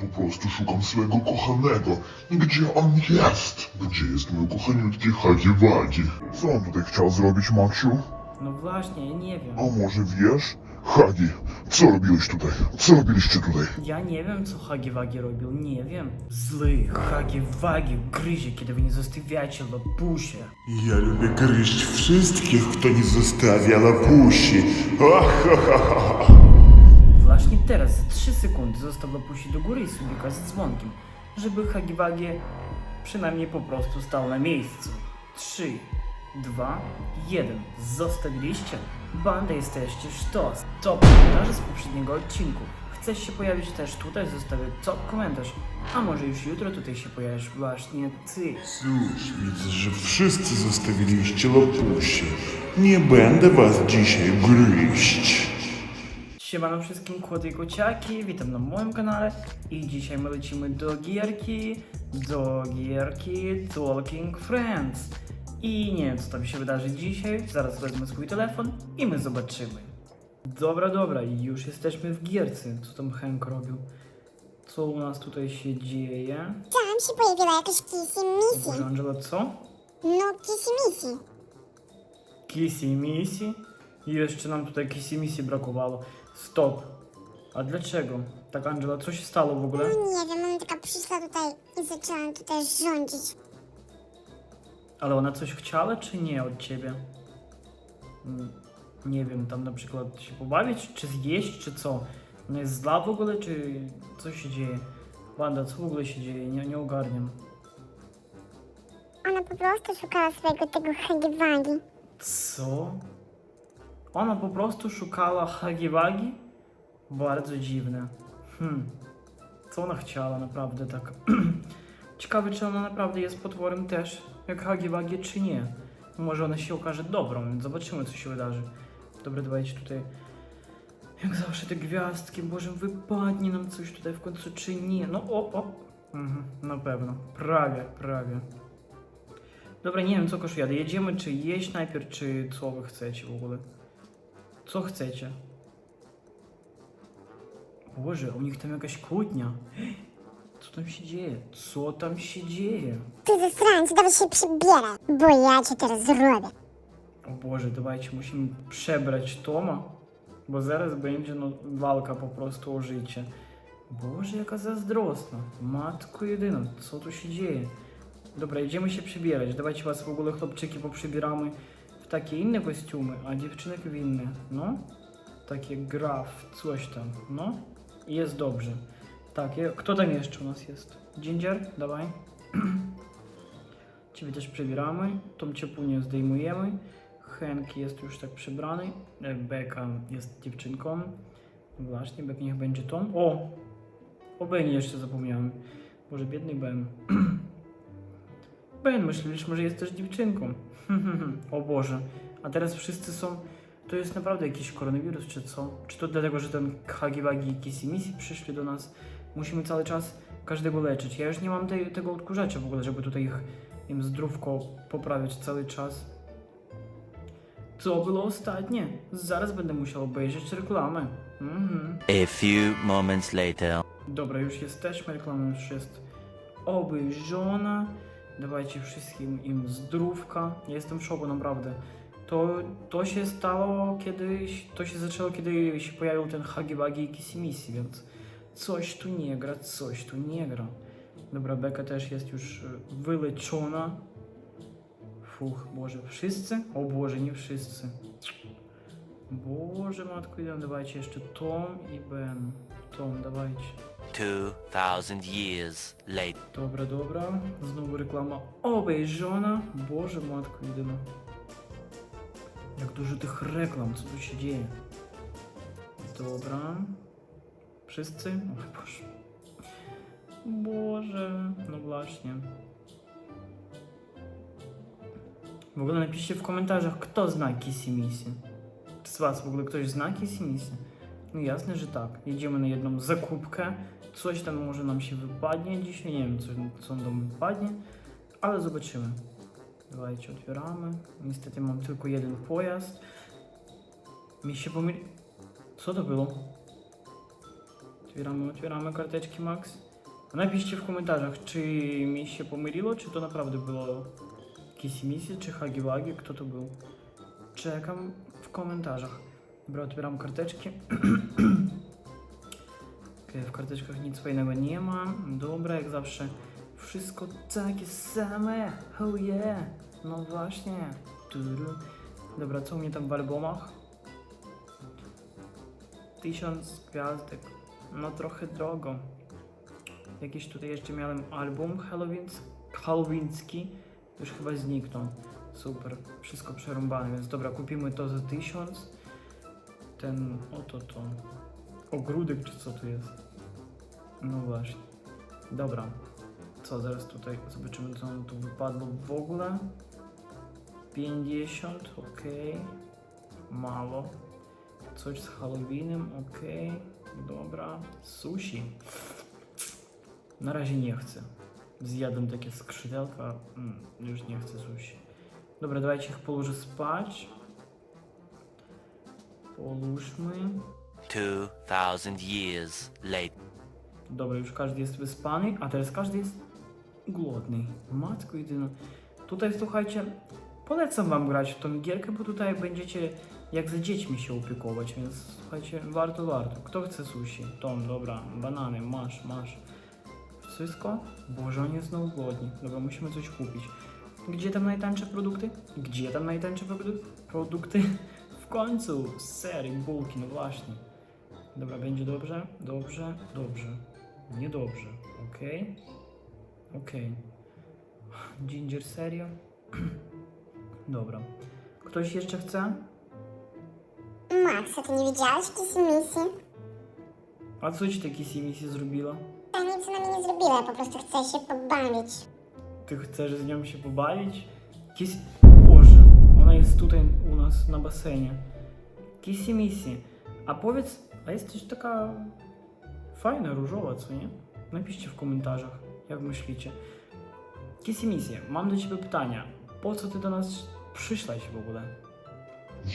po prostu szukam swojego kochanego. Gdzie on jest? Gdzie jest mój kochaniutki Hagiwagi? Co on tutaj chciał zrobić, Maksiu? No właśnie, nie wiem. A może wiesz? Hagi, co robiłeś tutaj? Co robiliście tutaj? Ja nie wiem, co Hagiwagi robił, nie wiem. Zły Hagiwagi gryzie, kiedy wy nie zostawiacie lapusie. Ja lubię gryźć wszystkich, kto nie zostawia lapusi. Ha, ha, ha, ha. Teraz za 3 sekundy zostaw opuścić do góry i Subika z dzwonkiem, żeby Hagiwagie przynajmniej po prostu stał na miejscu. 3, 2, 1. Zostawiliście? Banda jesteście sztos. Top komentarze z poprzedniego odcinku. Chcesz się pojawić też tutaj? Zostawię top komentarz. A może już jutro tutaj się pojawisz właśnie ty. Cóż, widzę, że wszyscy zostawiliście lopusie. Nie będę was dzisiaj gryźć. Siemano wszystkim kłody i kociaki, witam na moim kanale i dzisiaj my lecimy do gierki, do gierki Talking Friends. I nie wiem co tam się wydarzy dzisiaj, zaraz wezmę swój telefon i my zobaczymy. Dobra, dobra, już jesteśmy w gierce, co tam Hank robił. Co u nas tutaj się dzieje? Tam się pojawiła jakaś Kissy Missy. Boże Angela, co? No, Kissy Missy. Kissy Missy? I jeszcze nam tutaj Kissy Missy brakowało. Stop. A dlaczego? Tak Angela, co się stało w ogóle? Nie wiem, ona taka przyszła tutaj i zaczęła tutaj rządzić. Ale ona coś chciała, czy nie od ciebie? Mm, Nie wiem, tam na przykład się pobawić, czy zjeść, czy co? Ona jest zła w ogóle, czy co się dzieje? Wanda, co w ogóle się dzieje? Nie, nie ogarniam. Ona po prostu szukała swojego tego Hagiwagi. Co? Ona po prostu szukała Hagiwagi? Bardzo dziwne. Hmm. Co ona chciała naprawdę tak? Ciekawe, czy ona naprawdę jest potworem też, jak Hagiwagi, czy nie. Może ona się okaże dobrą, więc zobaczymy, co się wydarzy. Dobra, dawajcie tutaj. Jak zawsze te gwiazdki, Boże, wypadnie nam coś tutaj w końcu, czy nie? No, o, o. Mhm, na pewno. Prawie, prawie. Dobra, nie wiem co koszuje. Jedziemy czy jeść najpierw, czy co wy chcecie w ogóle? Co chcecie? Boże, u nich tam jakaś kłótnia. Co tam się dzieje? Co tam się dzieje? Ty zasrańcy, dawaj się przybieraj, bo ja cię teraz zrobię. O Boże, dawajcie, musimy przebrać Toma, bo zaraz będzie no, walka po prostu o życie. Boże, jaka zazdrosna. Matko jedyna, co tu się dzieje? Dobra, idziemy się przybierać. Dawajcie was w ogóle, chłopczyki, poprzybieramy takie inne kostiumy, a dziewczynek w inne. No, takie graf, coś tam, no. I Jest dobrze. Tak, kto tam jeszcze u nas jest? Ginger, dawaj. Ciebie też przebieramy, tą ciepłunię zdejmujemy. Henk jest już tak przebrany. E, Beka jest dziewczynką. Właśnie, Bek niech będzie tą. O! O Benie jeszcze zapomniałem. Boże, biedny Ben. Ben, myślisz, może jest też dziewczynką. o Boże. A teraz wszyscy są... To jest naprawdę jakiś koronawirus, czy co? Czy to dlatego, że ten Hagiwagi i Kissimisi przyszli do nas? Musimy cały czas każdego leczyć. Ja już nie mam tej, tego odkurzacza w ogóle, żeby tutaj ich im zdrówko poprawiać cały czas. Co było ostatnie? Zaraz będę musiał obejrzeć reklamę. Mhm. A few moments later. Dobra, już jesteśmy, reklama już jest obejrzona. Dawajcie wszystkim im zdrówka. Jestem w szoku, naprawdę. To, to się stało kiedyś, to się zaczęło, kiedy się pojawił ten Hagiwagi i Kissimisi, więc coś tu nie gra, coś tu nie gra. Dobra, Beka też jest już y, wyleczona. Fuch, Boże, wszyscy? O Boże, nie wszyscy. Boże, matko, idę, dawajcie jeszcze Tom i Ben. Tom, dawajcie. 2000 years later. Dobra, dobra. Znowu reklama obejrzona. Boże, matko jedyna. Jak dużo tych reklam, co tu się dzieje? Dobra. Wszyscy? O Boże. Boże, no właśnie. W ogóle napiszcie w komentarzach, kto zna Kissy z was w ogóle ktoś zna Kissy? No jasne, że tak. Jedziemy na jedną zakupkę. Coś tam może nam się wypadnie dzisiaj. Nie wiem, co, co nam wypadnie, ale zobaczymy. Dawajcie, otwieramy. Niestety mam tylko jeden pojazd. Mi się pomyli... Co to było? Otwieramy, otwieramy karteczki Max. Napiszcie w komentarzach, czy mi się pomyliło, czy to naprawdę było Kisimisi, czy Hagiwagi, kto to był. Czekam w komentarzach. Dobra, otwieram karteczki. W karteczkach nic fajnego nie ma. Dobra, jak zawsze. Wszystko takie same. Oh yeah. No właśnie. Dobra, co u mnie tam w albumach? Tysiąc gwiazdek. No trochę drogo. Jakiś tutaj jeszcze miałem album Halloweens, Halloweenski. Już chyba zniknął. Super. Wszystko przerąbane, więc dobra, kupimy to za tysiąc. Ten, oto to. Ogródek czy co tu jest? No właśnie. Dobra. Co, zaraz tutaj zobaczymy co nam tu wypadło w ogóle. 50, ok. Mało. Coś z Halloweenem, ok. Dobra. Sushi. Na razie nie chcę. Zjadłem takie skrzydełka. Mm, już nie chcę sushi. Dobra, dawajcie ich położę spać. Połóżmy. 2,000 years later. Dobra, już każdy jest wyspany, a teraz każdy jest głodny. Matko jedyna. Tutaj słuchajcie, polecam wam grać w tą gierkę, bo tutaj będziecie jak za dziećmi się opiekować, więc słuchajcie, warto, warto. Kto chce sushi? Tom, dobra, banany, masz, masz. Wszystko? Boże, jest znowu głodni. Dobra, musimy coś kupić. Gdzie tam najtańsze produkty? Gdzie tam najtańsze? Produkty? W końcu, ser i bułki, no właśnie. Dobra, będzie dobrze, dobrze, dobrze. Niedobrze, okej. Okej. Ginger, serio? Dobra. Ktoś jeszcze chce? Max, a ty nie widziałeś Kisimisi? A co ci takie misji zrobiła? Ja nic na mnie nie zrobiła, po prostu chcę się pobawić. Ty chcesz z nią się pobawić? Kis... Boże, ona jest tutaj u nas na basenie. Kissy. A powiedz, a jesteś taka fajna, różowa, co nie? Napiszcie w komentarzach, jak myślicie. Kissy Missy, mam do ciebie pytania. Po co ty do nas przyszłaś w ogóle?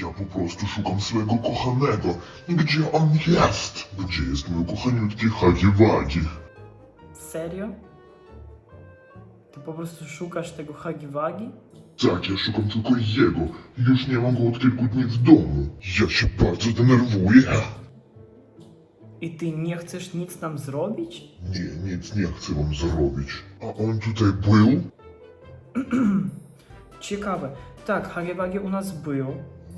Ja po prostu szukam swojego kochanego. Gdzie on jest? Gdzie jest mój kochaniutki Hagiwagi? Serio? Ty po prostu szukasz tego Hagiwagi? Tak, ja szukam tylko jego. Już nie mam go od kilku dni w domu. Ja się bardzo denerwuję. I ty nie chcesz nic nam zrobić? Nie, nic nie chcę wam zrobić. A on tutaj był? Ciekawe. Tak, Hagiwagi u nas był.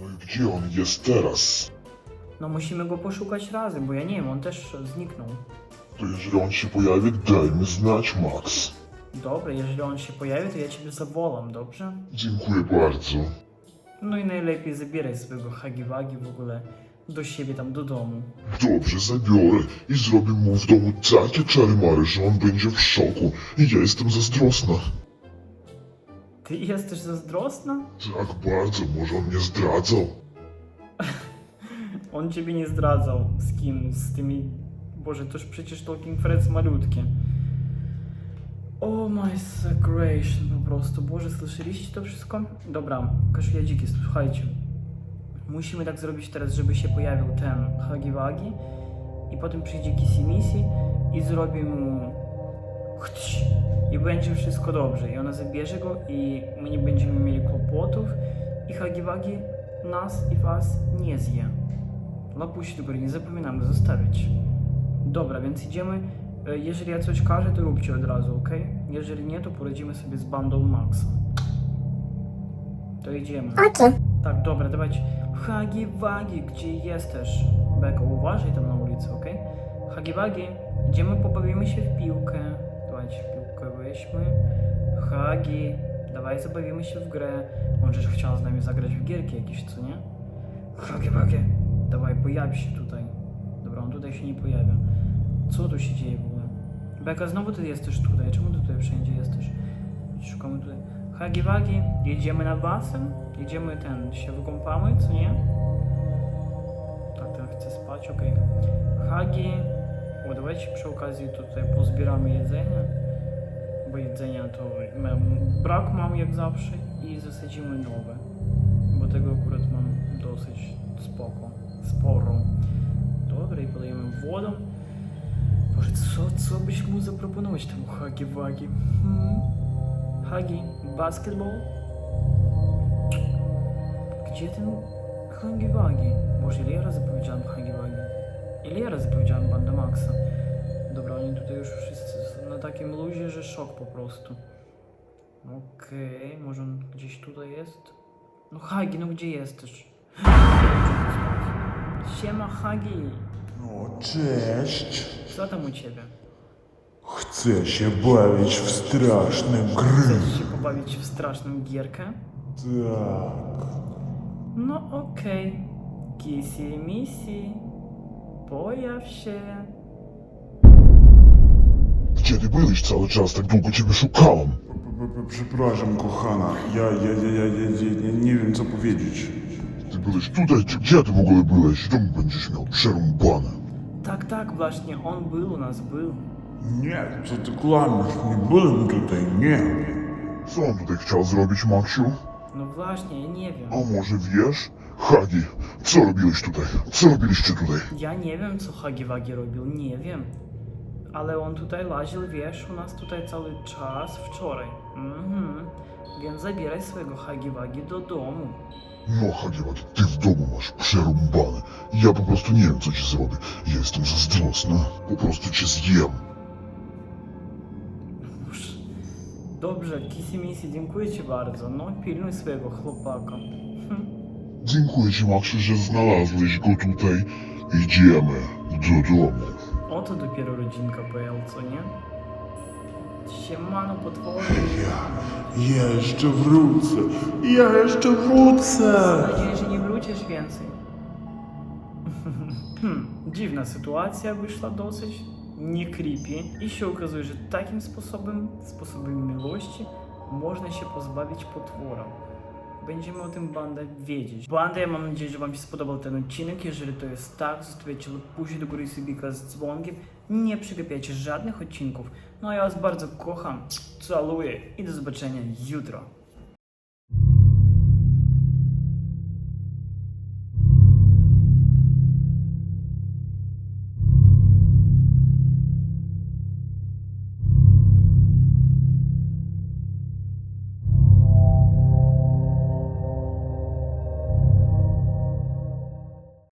No i gdzie on jest teraz? No musimy go poszukać razem, bo ja nie wiem, on też zniknął. To jeżeli on się pojawi, daj mi znać, Max. Dobra, jeżeli on się pojawi, to ja ciebie zawołam, dobrze? Dziękuję bardzo. No i najlepiej zabieraj swojego Hagiwagi w ogóle do siebie tam do domu. Dobrze, zabiorę i zrobię mu w domu takie czary-mary, że on będzie w szoku. I ja jestem zazdrosna. Ty jesteś zazdrosna? Tak bardzo, może on mnie zdradzał. On ciebie nie zdradzał. Z kim? Z tymi... Boże, toż przecież Talking Freds malutkie. Oh my sacration, po prostu. Boże, słyszeliście to wszystko? Dobra, kaszujadziki, słuchajcie. Musimy tak zrobić teraz, żeby się pojawił ten Hagiwagi i potem przyjdzie Kisimisi i zrobi mu chć i będzie wszystko dobrze i ona zabierze go i my nie będziemy mieli kłopotów i Hagiwagi nas i was nie zje. Lapusi do góry, nie zapominamy zostawiać. Dobra, więc idziemy. E, Jeżeli ja coś każę, to róbcie od razu, ok? Jeżeli nie, to poradzimy sobie z bandą Maxa. To idziemy. Okej. Tak, dobra, dawajcie. Hagi Wagi, gdzie jesteś? Beko, uważaj tam na ulicy, ok? Hagi Wagi, idziemy, pobawimy się w piłkę. Dawajcie, piłkę weźmy. Hagi, dawaj zabawimy się w grę. On żeś chciał z nami zagrać w gierki jakieś, co nie? Hagi Wagi, dawaj, pojawi się tutaj. Dobra, on tutaj się nie pojawia. Co tu się dzieje w ogóle? Beka, znowu ty jesteś tutaj. Czemu ty tutaj wszędzie jesteś? Szukamy tutaj. Hagi Wagi, jedziemy na basen? Jedziemy ten, się wykąpamy, co nie? Tak, ten chce spać, okej. Hagi, o, przy okazji tutaj pozbieramy jedzenie, bo jedzenia to brak mam jak zawsze i zasadzimy nowe, bo tego akurat mam dosyć spoko, sporo. Dobra, i podajemy wodą. Może co, co byś mógł zaproponować temu Hagi Wagi? Hmm? Hagi, basketball? Gdzie ten Hagi Wagi? Może ile ja razy powiedziałem Hagi Wagi? Ile ja razy powiedziałem Banda Maxa? Dobra, oni tutaj już wszyscy są na takim luzie, że szok po prostu. Okej, może on gdzieś tutaj jest? No Hagi, no gdzie jesteś? Siema Hagi, No, cześć. co tam u ciebie? Chcę się bawić w straszne gry. Chcesz się pobawić w straszną gierkę? Tak. No okej. Kisi misi. Pojaw się. Gdzie ty byłeś cały czas? Tak długo ciebie szukałem. P- p- Przepraszam, kochana. Ja, ja, ja, ja, ja, ja, ja nie wiem, co powiedzieć. Ty byłeś tutaj, czy gdzie ty w ogóle byłeś? Czemu będziesz miał przerąbane? Tak, tak, właśnie, on był u nas, był. Nie, co ty kłamiesz? Nie byłem tutaj, nie. Co on tutaj chciał zrobić, Maksiu? No właśnie, nie wiem. A może wiesz? Hagi, co robiłeś tutaj? Co robiliście tutaj? Ja nie wiem, co Hagi Wagi robił, nie wiem. Ale on tutaj łaził, wiesz, u nas tutaj cały czas wczoraj. Mhm. Więc zabieraj swojego Hagi Wagi do domu. No, Hagiewak, ty w domu masz przerąbane. Ja po prostu nie wiem, co ci zrobię. Ja jestem zazdrosny. Po prostu cię zjem. Dobrze, Kisi Misi, dziękuję ci bardzo. No, pilnuj swojego chłopaka. Hm. Dziękuję ci, Maksiu, że znalazłeś go tutaj. Idziemy do domu. Oto dopiero rodzinka PL, co nie? Siemano potwory. Ja jeszcze wrócę. Ja jeszcze wrócę. Mam nadzieję, że nie wrócisz więcej. Hmm, dziwna sytuacja wyszła dosyć, nie creepy. I się okazuje, że takim sposobem, sposobem miłości, można się pozbawić potwora. Będziemy o tym bandę wiedzieć. Banda, ja mam nadzieję, że Wam się spodobał ten odcinek. Jeżeli to jest tak, zostawiacie puści do góry subika z dzwonkiem. Nie przegapiajcie żadnych odcinków. No a ja Was bardzo kocham, całuję i do zobaczenia jutro.